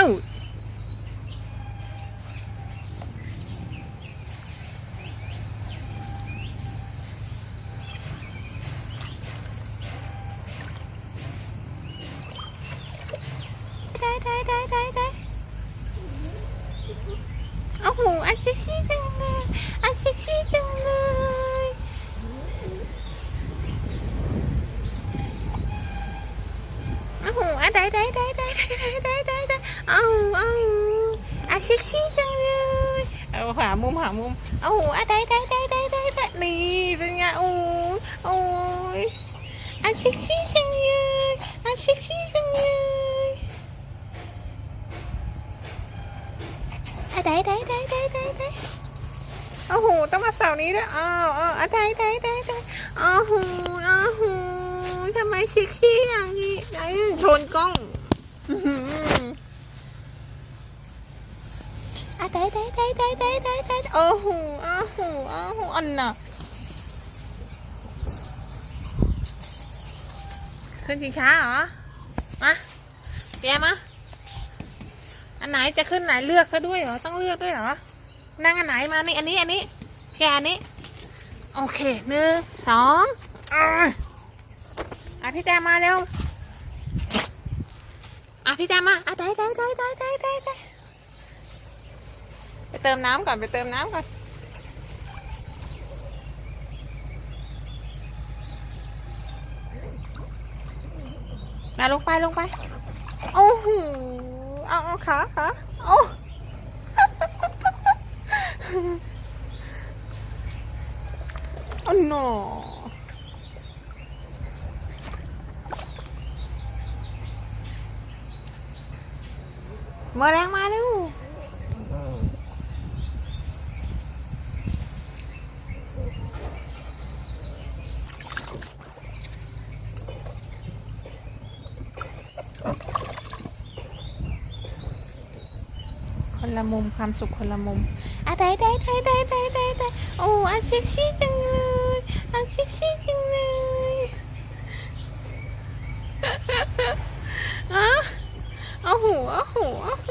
out. Đây, đây, đây, đây, đây. Oh, anh sexy chăng ơi, anh sexy chăng ơi. Oh, anh đây, đây, đây, đây, đây, đây, đây, đây. เอาเอาอาเซ็กซี่จังเลยเอาหามุมหามุมเอาอะได้ได้ได้ได้ได้ได้นี่เป็นไงโอ้โอ้ยอาเซ็กซี่จังเลยอาเซ็กซี่จังเลยอะได้ได้ได้ได้ได้ได้โอ้โหต้องมาเสาร์นี้ด้วยอ้าวอ้าวอะได้ได้ได้ได้อ้าวหูอ้าวหูทำไมเซ็กซี่อย่างนี้ชนกล้อง อื้อหืออะได้ได้ได้ได้ได้ได้ได้โอ้โหโอ้โหโอ้โหอันน่ะขึ้นชิงช้าเหรอ มาเปียมาอันไหนจะขึ้นไหนเลือกซะด้วยเหรอ ต้องเลือกด้วยเหรอ นั่งอันไหนมานี่อันนี้อันนี้แค่อันนี้ โอเคหนึ่งสองอะอะพี่แจมมาเร็ว อะพี่แจมมาอะได้ได้ได้ได้ได้ได้ ได้ไปเติมน้ำก่อนไปเติมน้ำก่อนมาลงไปลงไปโอ้โหเอาเอาขาขาโอ้ โอ้ no เมื่อแรงมาเร็ว คนละมุมความสุขคนละมุมอะได้ได้ได้ได้ได้ได้ได้โอ้อาชิชี่จังเลยอาชิชี่จังเลยอะโอ้โหอ้โหอ้โห